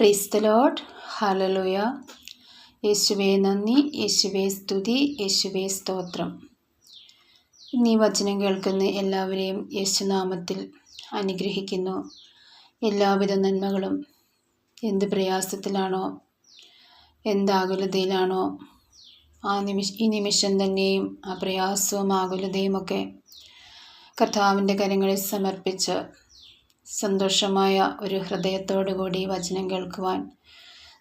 പ്രീസ്തലോഡ് ഹലലുയ യേശുവേ നന്ദി. യേശുവേ സ്തുതി. യേശുവേ സ്തോത്രം. നീ വചനം കേൾക്കുന്ന എല്ലാവരെയും യേശുനാമത്തിൽ അനുഗ്രഹിക്കുന്നു. എല്ലാവിധ നന്മകളും എന്ത് പ്രയാസത്തിലാണോ എന്താകുലതയിലാണോ ആ നിമിഷ ഈ നിമിഷം തന്നെയും ആ പ്രയാസവും ആകുലതയും ഒക്കെ കർത്താവിന്റെ കരങ്ങളിൽ സമർപ്പിച്ച് സന്തോഷമായ ഒരു ഹൃദയത്തോടു കൂടി വചനം കേൾക്കുവാൻ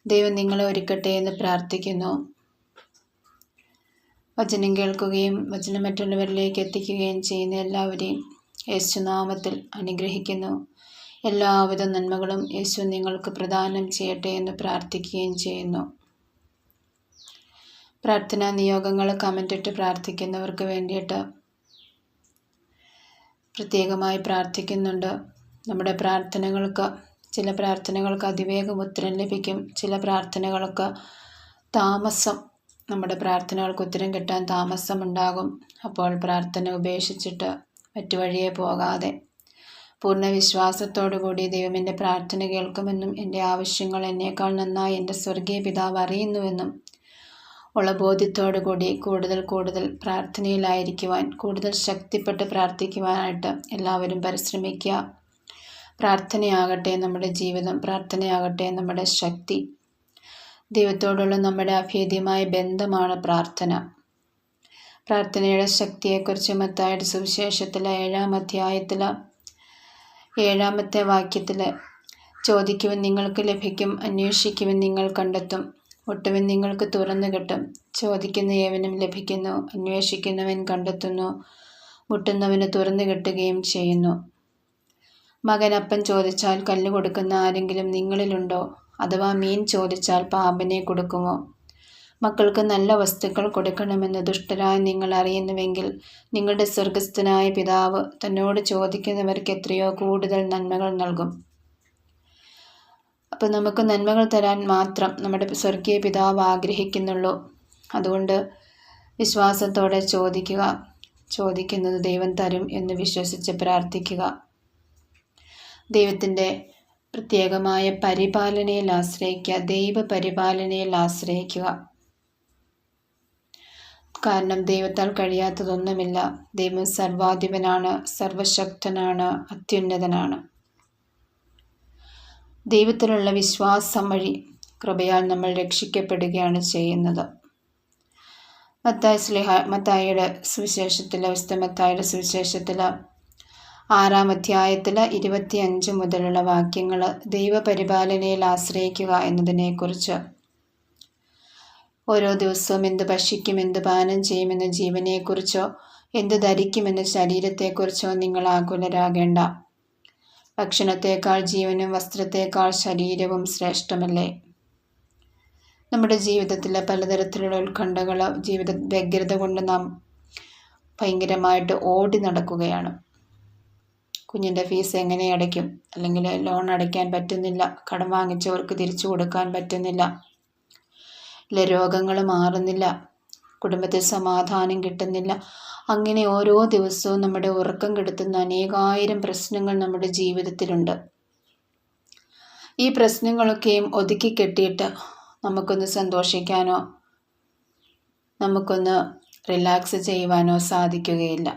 ദൈവം നിങ്ങളെ ഒരുക്കട്ടെ എന്ന് പ്രാർത്ഥിക്കുന്നു. വചനം കേൾക്കുകയും വചനം മറ്റുള്ളവരിലേക്ക് എത്തിക്കുകയും ചെയ്യുന്ന എല്ലാവരെയും യേശുനാമത്തിൽ അനുഗ്രഹിക്കുന്നു. എല്ലാവിധ നന്മകളും യേശു നിങ്ങൾക്ക് പ്രദാനം ചെയ്യട്ടെ എന്ന് പ്രാർത്ഥിക്കുകയും ചെയ്യുന്നു. പ്രാർത്ഥനാ നിയോഗങ്ങൾ കമന്റിട്ട് പ്രാർത്ഥിക്കുന്നവർക്ക് വേണ്ടിയിട്ട് പ്രത്യേകമായി പ്രാർത്ഥിക്കുന്നുണ്ട്. നമ്മുടെ പ്രാർത്ഥനകൾക്ക് ചില പ്രാർത്ഥനകൾക്ക് അതിവേഗം ഉത്തരം ലഭിക്കും ചില പ്രാർത്ഥനകൾക്ക് താമസം നമ്മുടെ പ്രാർത്ഥനകൾക്ക് ഉത്തരം കിട്ടാൻ താമസമുണ്ടാകും. അപ്പോൾ പ്രാർത്ഥന ഉപേക്ഷിച്ചിട്ട് മറ്റു വഴിയെ പോകാതെ. പൂർണ വിശ്വാസത്തോടുകൂടി ദൈവം എന്റെ പ്രാർത്ഥന കേൾക്കുമെന്നും എന്റെ ആവശ്യങ്ങൾ എന്നേക്കാൾ നന്നായി എന്റെ സ്വർഗീയ പിതാവ് അറിയുന്നുവെന്നും ഉള്ള ബോധ്യത്തോടുകൂടി കൂടുതൽ കൂടുതൽ പ്രാർത്ഥനയിലായിരിക്കുവാൻ കൂടുതൽ ശക്തിപ്പെട്ട് പ്രാർത്ഥിക്കുവാനായിട്ട് എല്ലാവരും പരിശ്രമിക്കുക. പ്രാർത്ഥനയാകട്ടെ നമ്മുടെ ജീവിതം പ്രാർത്ഥനയാകട്ടെ നമ്മുടെ ശക്തി. ദൈവത്തോടുള്ള നമ്മുടെ അഭേദ്യമായ ബന്ധമാണ് പ്രാർത്ഥന. പ്രാർത്ഥനയുടെ ശക്തിയെക്കുറിച്ച് മത്തായുടെ സുവിശേഷത്തിൽ ഏഴാം അധ്യായത്തിൽ ഏഴാമത്തെ വാക്യത്തിൽ ചോദിക്കുവൻ നിങ്ങൾക്ക് ലഭിക്കും അന്വേഷിക്കുവൻ നിങ്ങൾ കണ്ടെത്തും ഒട്ടുവൻ നിങ്ങൾക്ക് തുറന്നു കിട്ടും. ചോദിക്കുന്ന ഏവനും ലഭിക്കുന്നു അന്വേഷിക്കുന്നവൻ കണ്ടെത്തുന്നു മുട്ടുന്നവന് തുറന്നു കിട്ടുകയും ചെയ്യുന്നു. മകൻ അപ്പം ചോദിച്ചാൽ കല്ല് കൊടുക്കുന്ന ആരെങ്കിലും നിങ്ങളിലുണ്ടോ? അഥവാ മീൻ ചോദിച്ചാൽ പാമ്പിനെ കൊടുക്കുമോ? മക്കൾക്ക് നല്ല വസ്തുക്കൾ കൊടുക്കണമെന്ന് ദുഷ്ടരായ നിങ്ങൾ അറിയുന്നുവെങ്കിൽ നിങ്ങളുടെ സ്വർഗസ്ഥനായ പിതാവ് തന്നോട് ചോദിക്കുന്നവർക്ക് എത്രയോ കൂടുതൽ നന്മകൾ നൽകും. അപ്പോൾ നമുക്ക് നന്മകൾ തരാൻ മാത്രം നമ്മുടെ സ്വർഗീയ പിതാവ് ആഗ്രഹിക്കുന്നുള്ളൂ. അതുകൊണ്ട് വിശ്വാസത്തോടെ ചോദിക്കുക. ചോദിക്കുന്നത് ദൈവം തരും എന്ന് വിശ്വസിച്ച് പ്രാർത്ഥിക്കുക. ദൈവത്തിന്റെ പ്രത്യേകമായ പരിപാലനയിൽ ആശ്രയിക്കുക ദൈവ പരിപാലനയിൽ ആശ്രയിക്കുക. കാരണം ദൈവത്താൽ കഴിയാത്തതൊന്നുമില്ല. ദൈവം സർവാധിപനാണ് സർവശക്തനാണ് അത്യുന്നതനാണ്. ദൈവത്തിലുള്ള വിശ്വാസം വഴി കൃപയാൽ നമ്മൾ രക്ഷിക്കപ്പെടുകയാണ് ചെയ്യുന്നത്. മത്തായ സ്ലിഹ മത്തായിയുടെ സുവിശേഷത്തിൽ വിശുദ്ധ മത്തായിയുടെ സുവിശേഷത്തിൽ ആറാം അധ്യായത്തിൽ ഇരുപത്തിയഞ്ച് മുതലുള്ള വാക്യങ്ങൾ ദൈവപരിപാലനയിൽ ആശ്രയിക്കുക എന്നതിനെക്കുറിച്ച്. ഓരോ ദിവസവും എന്ത് ഭക്ഷിക്കും എന്ത് പാനം ചെയ്യുമെന്ന ജീവനെക്കുറിച്ചോ എന്ത് ധരിക്കുമെന്ന ശരീരത്തെക്കുറിച്ചോ നിങ്ങൾ ആകുലരാകേണ്ട. ഭക്ഷണത്തേക്കാൾ ജീവനും വസ്ത്രത്തേക്കാൾ ശരീരവും ശ്രേഷ്ഠമല്ലേ? നമ്മുടെ ജീവിതത്തിലെ പലതരത്തിലുള്ള ഉത്കണ്ഠകൾ ജീവിത വ്യഗ്രത കൊണ്ട് നാം ഭയങ്കരമായിട്ട് ഓടി നടക്കുകയാണ്. കുഞ്ഞിന്റെ ഫീസ് എങ്ങനെ അടയ്ക്കും? അല്ലെങ്കിൽ ലോൺ അടയ്ക്കാൻ പറ്റുന്നില്ല കടം വാങ്ങിച്ചവർക്ക് തിരിച്ചു കൊടുക്കാൻ പറ്റുന്നില്ല ഇല്ല രോഗങ്ങൾ മാറുന്നില്ല കുടുംബത്തിൽ സമാധാനം കിട്ടുന്നില്ല. അങ്ങനെ ഓരോ ദിവസവും നമ്മുടെ ഉറക്കം കെടുത്തുന്ന അനേകായിരം പ്രശ്നങ്ങൾ നമ്മുടെ ജീവിതത്തിലുണ്ട്. ഈ പ്രശ്നങ്ങളൊക്കെയും ഒതുക്കി കെട്ടിയിട്ട് നമുക്കൊന്ന് സന്തോഷിക്കാനോ നമുക്കൊന്ന് റിലാക്സ് ചെയ്യുവാനോ സാധിക്കുകയില്ല.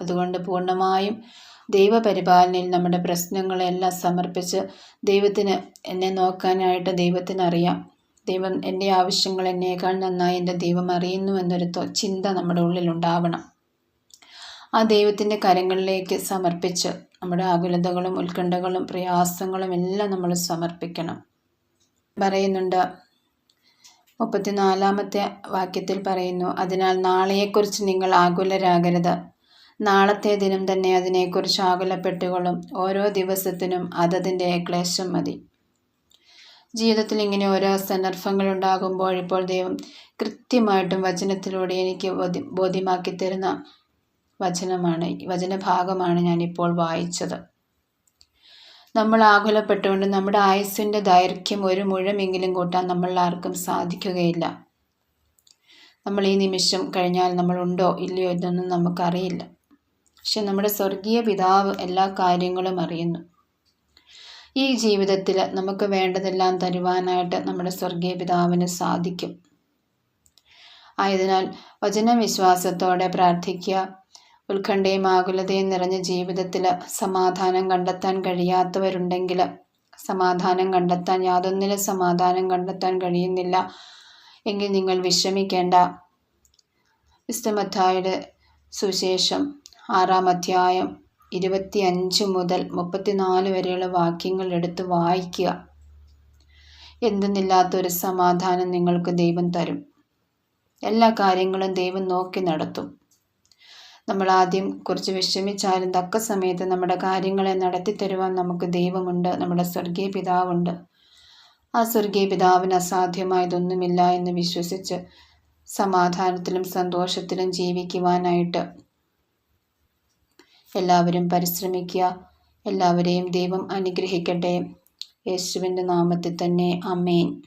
അതുകൊണ്ട് പൂർണമായും ദൈവപരിപാലനയിൽ നമ്മുടെ പ്രശ്നങ്ങളെല്ലാം സമർപ്പിച്ച് ദൈവത്തിന് എന്നെ നോക്കാനായിട്ട് ദൈവത്തിന് അറിയാം ദൈവം എന്റെ ആവശ്യങ്ങൾ എന്നേക്കാൾ നന്നായി എന്റെ ദൈവം അറിയുന്നു എന്നൊരു ചിന്ത നമ്മുടെ ഉള്ളിലുണ്ടാവണം ആ ദൈവത്തിന്റെ കരങ്ങളിലേക്ക് സമർപ്പിച്ച് നമ്മുടെ ആകുലതകളും ഉത്കണ്ഠകളും പ്രയാസങ്ങളും എല്ലാം നമ്മൾ സമർപ്പിക്കണം. പറയുന്നുണ്ട് മുപ്പത്തിനാലാമത്തെ വാക്യത്തിൽ പറയുന്നു അതിനാൽ നാളെയെക്കുറിച്ച് നിങ്ങൾ ആകുലരാകരുത്. നാളത്തെ ദിനം തന്നെ അതിനെക്കുറിച്ച് ആകുലപ്പെട്ടുകൊള്ളും. ഓരോ ദിവസത്തിനും അതതിന്റെ ക്ലേശം മതി. ജീവിതത്തിൽ ഇങ്ങനെ ഓരോ സന്ദർഭങ്ങൾ ഉണ്ടാകുമ്പോൾ ഇപ്പോൾ ദൈവം കൃത്യമായിട്ടും വചനത്തിലൂടെ എനിക്ക് ബോധ്യ ബോധ്യമാക്കി തരുന്ന വചനമാണ് വചനഭാഗമാണ് ഞാനിപ്പോൾ വായിച്ചത്. നമ്മൾ ആകുലപ്പെട്ടുകൊണ്ട് നമ്മുടെ ആയുസ്സിന്റെ ദൈർഘ്യം ഒരു മുഴമെങ്കിലും കൂട്ടാൻ നമ്മൾ ആർക്കും സാധിക്കുകയില്ല. നമ്മൾ ഈ നിമിഷം കഴിഞ്ഞാൽ നമ്മളുണ്ടോ ഇല്ലയോ എന്നൊന്നും നമുക്കറിയില്ല. പക്ഷെ നമ്മുടെ സ്വർഗീയ പിതാവ് എല്ലാ കാര്യങ്ങളും അറിയുന്നു. ഈ ജീവിതത്തിൽ നമുക്ക് വേണ്ടതെല്ലാം തരുവാനായിട്ട് നമ്മുടെ സ്വർഗീയ പിതാവിന് സാധിക്കും. ആയതിനാൽ വചനവിശ്വാസത്തോടെ പ്രാർത്ഥിക്കുക. ഉത്കണ്ഠയും ആകുലതയും നിറഞ്ഞ ജീവിതത്തിൽ സമാധാനം കണ്ടെത്താൻ കഴിയാത്തവരുണ്ടെങ്കിൽ സമാധാനം കണ്ടെത്താൻ യാതൊന്നിലും സമാധാനം കണ്ടെത്താൻ കഴിയുന്നില്ല എങ്കിൽ നിങ്ങൾ വിശ്രമിക്കേണ്ട വിസ്തമത്തായുടെ സുവിശേഷം ആറാം അധ്യായം ഇരുപത്തി അഞ്ച് മുതൽ മുപ്പത്തിനാല് വരെയുള്ള വാക്യങ്ങൾ എടുത്ത് വായിക്കുക. എന്തെന്നില്ലാത്തൊരു സമാധാനം നിങ്ങൾക്ക് ദൈവം തരും. എല്ലാ കാര്യങ്ങളും ദൈവം നോക്കി നടത്തും. നമ്മൾ ആദ്യം കുറച്ച് വിഷമിച്ചാലും തക്ക സമയത്ത് നമ്മുടെ കാര്യങ്ങളെ നടത്തി തരുവാൻ നമുക്ക് ദൈവമുണ്ട് നമ്മുടെ സ്വർഗീയ പിതാവുണ്ട്. ആ സ്വർഗീയ പിതാവിന് അസാധ്യമായതൊന്നുമില്ല എന്ന് വിശ്വസിച്ച് സമാധാനത്തിലും സന്തോഷത്തിലും ജീവിക്കുവാനായിട്ട് എല്ലാവരും പരിശ്രമിക്കുക. എല്ലാവരെയും ദൈവം അനുഗ്രഹിക്കട്ടെ. യേശുവിന്റെ നാമത്തിൽ തന്നെ. അമേൻ